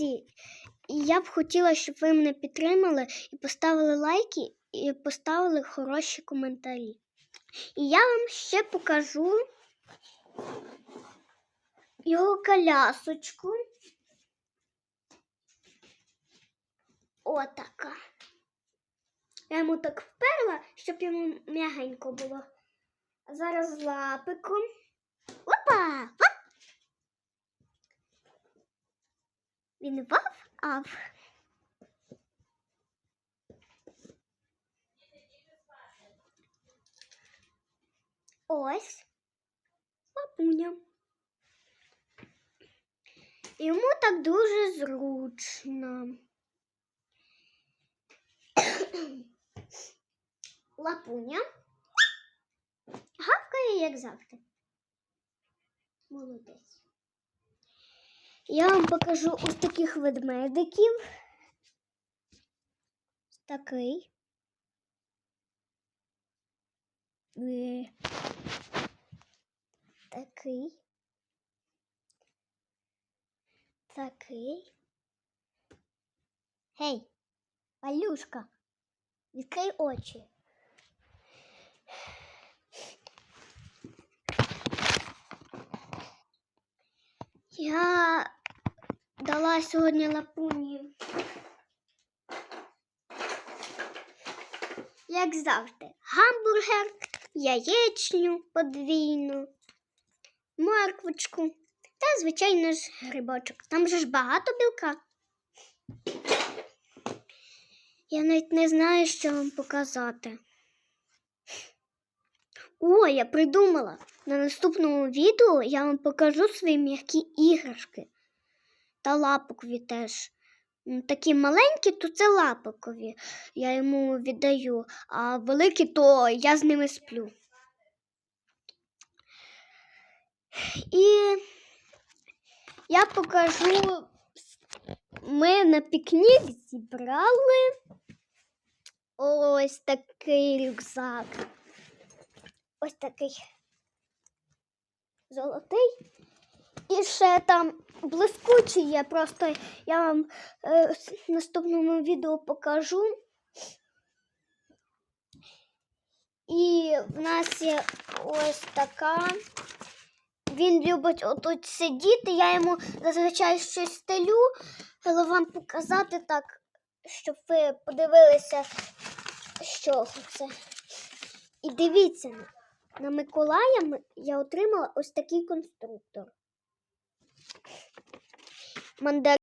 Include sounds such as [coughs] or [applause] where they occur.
Друзі, я б хотіла, щоб ви мене підтримали і поставили лайки, і поставили хороші коментарі. І я вам ще покажу його колясочку. Отака. Я йому так вперла, щоб йому м'ягенько було. А зараз лапиком. Опа! Він вав ав. Ось лапуня. Йому так дуже зручно. [coughs] Лапуня. Гавкає, як завжди. Молодець. Я вам покажу ось таких ведмедиків. Такий. Е, Такий. Такий. Гей, Валюшка, відкрий очі. Я дала сьогодні лапуні. Як завжди, гамбургер, яєчню подвійну, морквочку та, звичайно ж, грибочок. Там же ж багато білка. Я навіть не знаю, що вам показати. О, я придумала. На наступному відео я вам покажу свої м'які іграшки. Та лапокові теж. Такі маленькі, то це лапокові. Я йому віддаю, а великі, то я з ними сплю. І я покажу. Ми на пікнік зібрали ось такий рюкзак. Ось такий золотий. І ще там блискучий є. Просто я вам е, в наступному відео покажу. І в нас є ось така. Він любить отут сидіти. Я йому зазвичай щось стелю, але вам показати так, щоб ви подивилися, що це. І дивіться, на Миколая я отримала ось такий конструктор. Мандарин